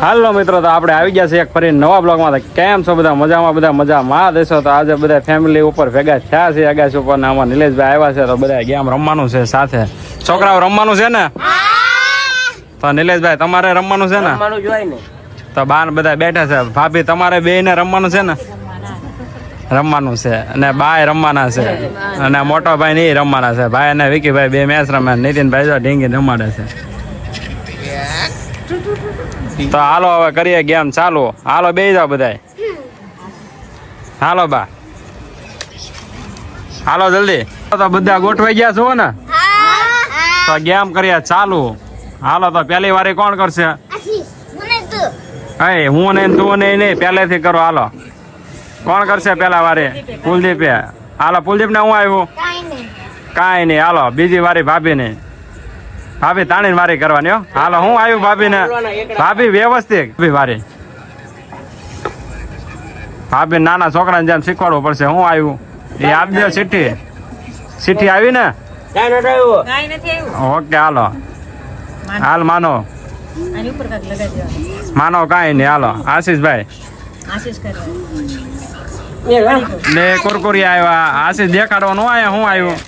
હાલો મિત્રો તો આપણે આવી ગયા છે એક ફરી નવા બ્લોગમાં. તો કેમ છો બધા? મજામાં બધા મજામાં. દેશો તો આજે બધા ફેમિલી ઉપર ભેગા થયા છે. આગાશ ઉપર આમાં નિલેશભાઈ આવ્યા છે તો બધા ગેમ રમવાનું છે સાથે. છોકરાઓ રમવાનું છે ને? તો નિલેશભાઈ તમારે રમવાનું છે ને? તો બાર બધા બેઠા છે. ભાભી તમારે બે ને રમવાનું છે ને? રમવાનું છે. અને બાય રમવાના છે. અને મોટો ભાઈ નહીં રમવાના છે. ભાઈ અને વિકીભાઈ બે મેચ રમે. નીતિનભાઈ જો ઢીંગી રમાડે છે. તો હાલો હવે કરીએ ગેમ ચાલુ. હાલો બે જાઓ બધાય. હાલો બા. હાલો, જલ્દી. તો બધા ગોઠવાઈ ગયા છો ને? તો ગેમ કરીએ ચાલુ. હાલો, તો પહેલી વારી કોણ કરશે? હે, હું ને તું ને નહીં પહેલેથી કરો, હાલો. કોણ કરશે પેલા વારે? કુલદીપે. હાલો કુલદીપ ને હું આવ્યું કાંઈ નહીં. હાલો, બીજી વારી ભાભી ને ભાભી તાણી વારી કરવાની હો. હાલો હું આવ્યું ભાભી ને ભાભી વ્યવસ્થિત. ભાભી વારી. ભાભી નાના છોકરાને જેમ શીખવાડવું પડશે હું આવ્યું. એ આપજો ચિઠ્ઠી. ચિઠ્ઠી આવી ને? ઓકે હાલો. હાલ માનો. આની ઉપર કાંઈક લગાવી દેવાનું. માનો કાંઈ નહીં હાલો. આશીષભાઈ. ને કુરકુરી આવ્યા. આશીષ દેખાડવાનું આયા હું આવ્યું.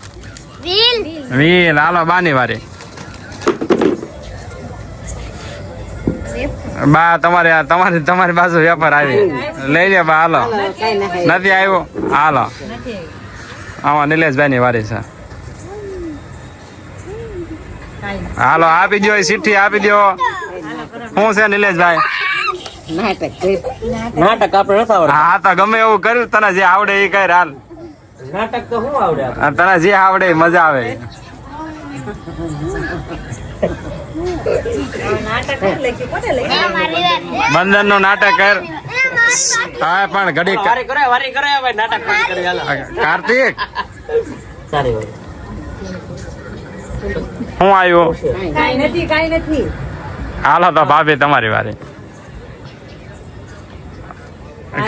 વીલ હાલો બાની વારી. બા તમારે તમારી તમારી બાજુ વેપાર આવી લઈ લે બા હાલો. નથી. આવ્યો? હાલો. નથી આવ્યું. આમાં નિલેશભાઈ ની વારી છે. હાલો આપી દો એ ચિઠ્ઠી આપી દો શું છે નિલેશભાઈ? નાટક આપણે હા તો ગમે એવું કર્યું તને જે આવડે એ કર હાલ. નાટક તો શું આવડે તને જે આવડે એ મજા આવે. બંધનનું નાટક કર. હા પણ ઘડી વારી કરે વારી કરે ભાઈ નાટક વારી કરે હાલો. કાર્તિક? સારી હું આવ્યું? કાંઈ નથી કાંઈ નથી. હાલો તો ભાભી તમારી વારે.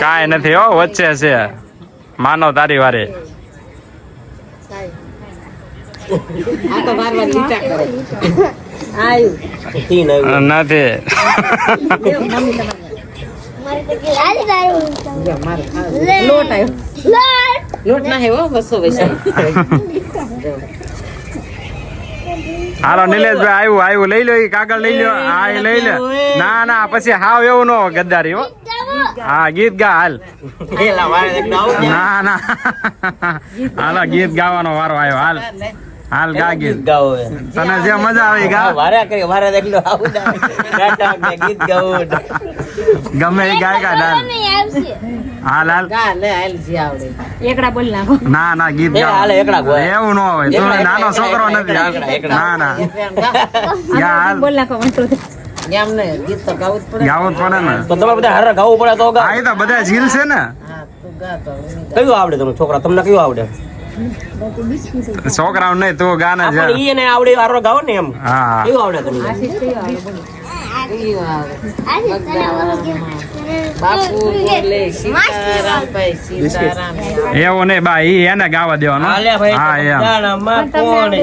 કાંઈ નથી હો વચ્ચે છે. માનો તારી વારી. આવ્યું તીન આવ્યું. નથી લોટ આવ્યો લોટ ના હેવો બસો પૈસા. હાલો નિલેશભાઈ આવ્યું આવ્યું લઈ લો એ કાગળ લઈ લો હા એ લઈ લો. ના ના પછી હાવ એવું નો ગદ્દારી હો. હા ગીત ગા હાલ. ના ના. હાલો ગીત ગાવાનો વારો આવ્યો હાલ. હાલ ગા ગીત ગાઓ તને જે મજા આવી ગા. વારે કરી વારે એકલો આવું. ગીત ગાવું ગમે એ ગાય ગા ડાલ હાલ હાલ. ગા લે હાલ જે આવડે. એકડા બોલ નાખો. ના ના ગીત એ હાલે એકડા ગાવ એવું ન હોય. તું નાનો છોકરો નથી. ના ના. ગા ગા હાલ. બોલ નાખો મંત્રો ગીત તો ગાવું જ પડે. ગાવું પડે ને. તો તમારે બધા હારા ગાવું પડે તો ગાઓ. આ તો બધા જીલ છે ને. હા તું ગા તો હું નહીં કયું આવડે તમને છોકરા? તમને કયું આવડે? છોકરાઓ નહીં તું ગાના છે ઈ ને આવડે વારો ગાવ ને એમ. હા. કયું આવડે કયો ભાઈ એવું નહીં બા ઈ એને ગાવા દેવાનો. હા એમ. કોણ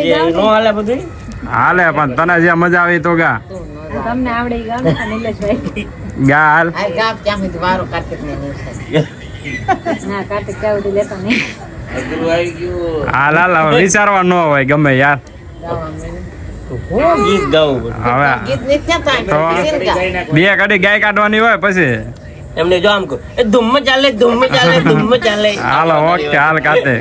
હાલે પણ તને જે મજા આવી તો ગા. તમને આવડે નિલેશભાઈ? ગા હાલ આ ગામ સુધી વારો કાર્તિક ને ના કાર્તિક ક્યાં સુધી લેતો નહીં. હાલ હાલ હવે વિચારવા ન હોય ગમે યાર. હું બે કડી ગાય કાઢવાની હોય પછી. એમને જો આમ કહું એ ધૂમ ચાલે ધૂમ ચાલે ધૂમ ચાલે. હાલો ઓકે હાલ કાતે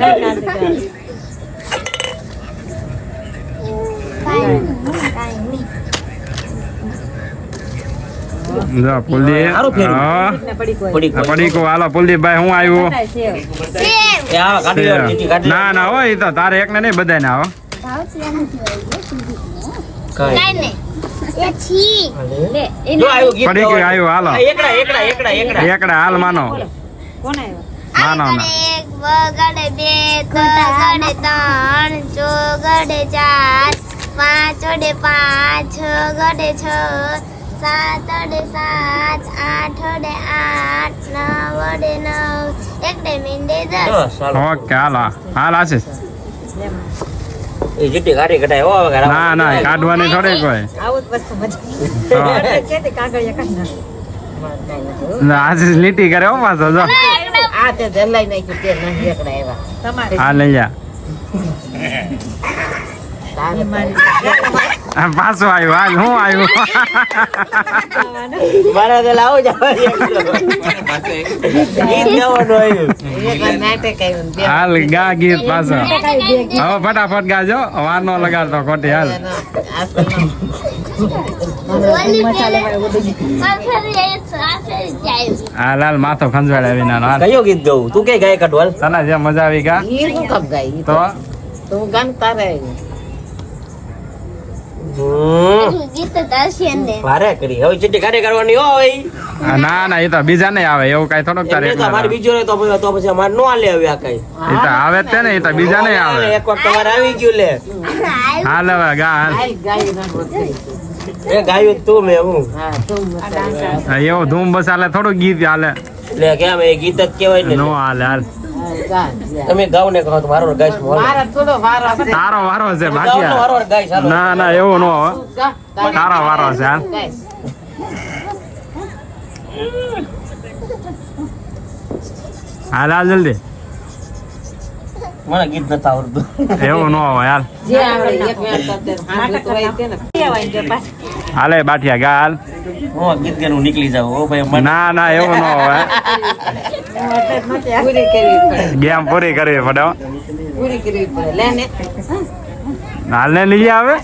જો હા. પડી પડીકું હાલો કુલદીપભાઈ હું આવ્યું? આવા. ના ના હોય તો તારે એક ને નહીં. બધાય ના હો કાંઈ. લે જો આવ્યું ગીત પડી ગયું, ગાવાનું. આવ્યું, હાલો. આ એકડા એકડા એકડા એકડા. એકડા હાલ માનો. માનો ના એક વગડે બે ત્રણ ત્રણ ચોગડે ચાર પાંચ વડે પાંચ છ ગડે છ સાત વડે સાત આઠ વડે આઠ નવ વડે નવ એક ડે મીંડે દસ. ઓકે હાલો હાલ આશીષ એ ચીટી કાઢી કઢાય હો હવે ના ના કાઢવાની થોડી કોઈ. આવું વસ્તુ મજા તો કેતી કાગળિયા કાઢી ના, આજે લીટી કરે હો પાછો જો. આ તે જલાઈ નાખ્યું તે નહીં એકડા એવા. તમારે હા લઈ જા. તારે આ પાછો આવ્યો હાલ હું આવ્યું? મારા તો લાવો હાલ ગા ગીત પાછો. હવે ફટાફટ ગાજો વાર નો લગાડતો ખોટી હાલ. હા લાલ માથો ખંજવાડે વિના કયો ગીત ગાવું તું કે ગાય કાઢવા તને જે મજા આવી ગા? ગાય તો. તો? હું તારે ભારે કરી. હવે ચીટી કાઢી કાઢવાની હો ના ના એ તો બીજા નહીં આવે. એવું કઈ થોડોક તારે અમારે બીજો તો પછી- તો પછી અમારે નો હાલે હવે આ કઈ. એ તો આવે તે ને એ તો બીજા નહીં આવે. એક વાર તમારે આવી ગયું લે. હાલ હવે ગા હાલ. હાલ ગાયું એ ગાયું તું મેં હું. હા તું મસાલે. હા, એવું ધૂમ બસ હાલે થોડુંક ગીત હાલે. લે કેમ એ ગીત જ કહેવાય ને નો હાલે હાલ. તમે ગાવ ને કહો તો મારો ગાઈશ મોલ મારા થોડો વારો છે. તારો વારો છે બાકી મારો ગાઈશ ના ના એવું નો ગા, તારે વારો છે હાલ હાલ હાલ જલ્દી. મને ગીત નતા આવડતું. એવું નો જે આવડે એક ને પાછું. હાલે બાઠિયા ગાલ હું ગીત ગેનું નીકળી જાવ ઓ ભાઈ ના ના એવું નો પડે ગેમ પૂરી કરવી પડે પૂરી કરવી પડે લે ને હાલ ને લઈ આવે.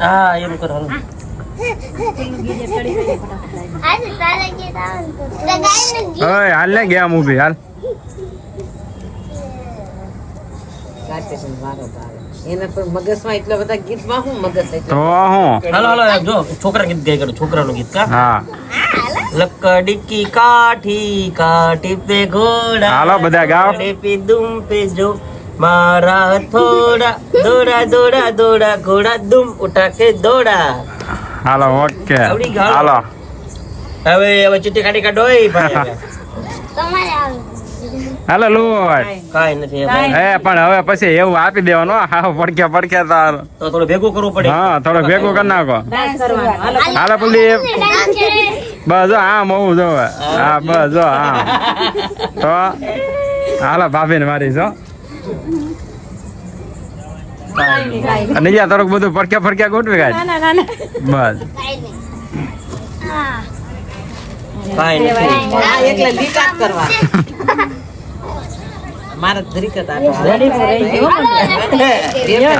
હા એમ કરો હાલો. ને ગેમ હાલ. છોકરા ગીત ગાય કરું છોકરાનું ગીત કા? હા. લકડી કી કાઠી કાઠી પે ઘોડા હાલો બધા ગાઓ. પે દુમ પે જો. મારા થોડા દોડા દોડા દોડા ઘોડા દુમ ઉઠા કે દોડા. હાલો ઓકે. હાલો. હવે હવે ચીટી કાઢી કાઢો એ ભાઈ. હાલો લોટ કાઈ નથી. એ પણ હવે પછી એવું આપી દેવાનું હા. પડકે પડકે તાર. તો થોડું ભેગું કરવું પડે. હા થોડું ભેગું કરી નાખો. હાલો. પુલી બસ જો આમ હોવું જોવે હા બસ જો હા તો હાલો ભાભી ને મારી નહીં. અને જ્યાં થોડુંક બધું પડક્યા ફડક્યા ગોઠવી ના, બસ. બસ કાઈ નથી આ એકલા લીટા જ કરવા. મારે.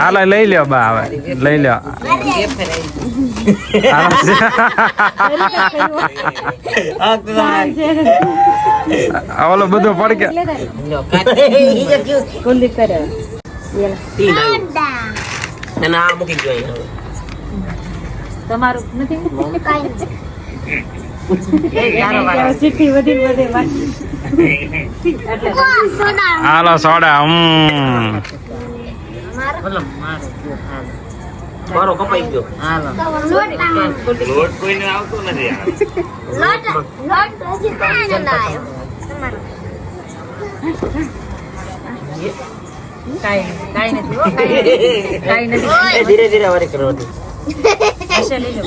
હાલો લઈ લ્યો બા હવે. લઈ લ્યો. ઓલો બધો પડ. કુલદીપ કરે. ગયો તમારું નથી? હાલો સોડા હમ મારો કપાઈ ગયો હાલો. કાંઈ નહીં, નથી હો, કાંઈ નથી. કાંઈ નથી. એ ધીરે ધીરે વારે કરવાની હશે લઈ લો.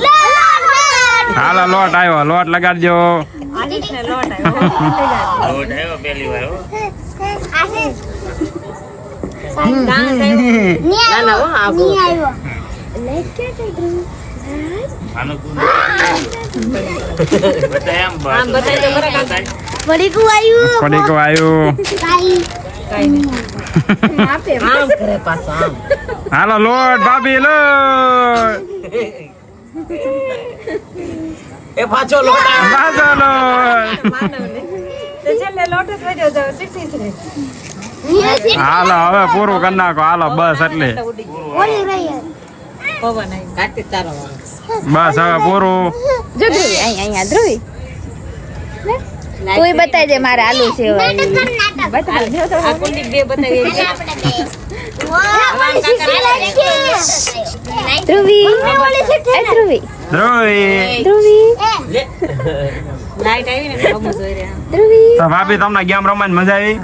હાલો લોટ આવ્યો લોટ લગાડજો લોટ આવ્યો. ખરા કાકા. પડીકું આવ્યું. હાલો લોટ ભાભી લોટ એ પાછો લોટ પાછો લોટ. હાલો હવે પૂરું કરી નાખો. હાલો બસ એટલે. બસ હવે પૂરું. જો અહીંયા અહીંયા ધ્રુવી. તું બતાવી દે. મારે આલુ છે ધ્રુવી ધ્રુવી. ધ્રુવી. ધ્રુવી. લાઈટ આવી ને બહુ જોઈ રહ્યા. ધ્રુવી. તો ભાભી તમને ગેમ રમવાની મજા આવી?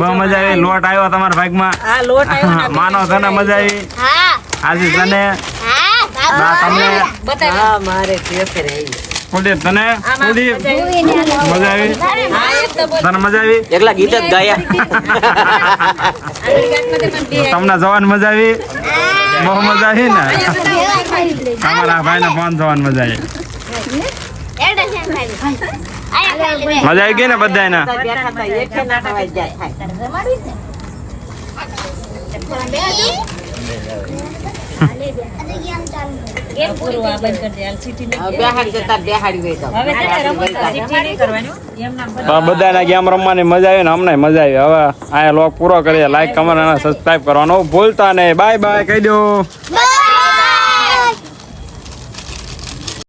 બહુ મજા આવી. લોટ આવ્યો તમારા ભાગમાં. આ લોટ આવ્યો માનો તને મજા આવી. હા. આજી તને. હા તમને. બતાવી હા મારે કેસે રહી કુલદીપ તને? કુલદીપ મજા આવી. તને મજા આવી? એકલા ગીત જ ગાયા. તમને જવાની મજા આવી? બહુ મજા આવી ને? તમારા ભાઈ ને ફોન થવાની મજા આવી. બે. મજા આવી ગઈ ને બધાને બેઠા હતા પૂરું આ બંધ કરી દે હાલ સીટી નહીં બધાને ગેમ રમવાની મજા આવી ને અમને મજા આવી. હવે અહીંયા લોક પૂરો કરીએ. લાઈક કમેન્ટ અને સબસ્ક્રાઈબ કરવાનું. ભૂલતા નહીં. બાય બાય કહી દો.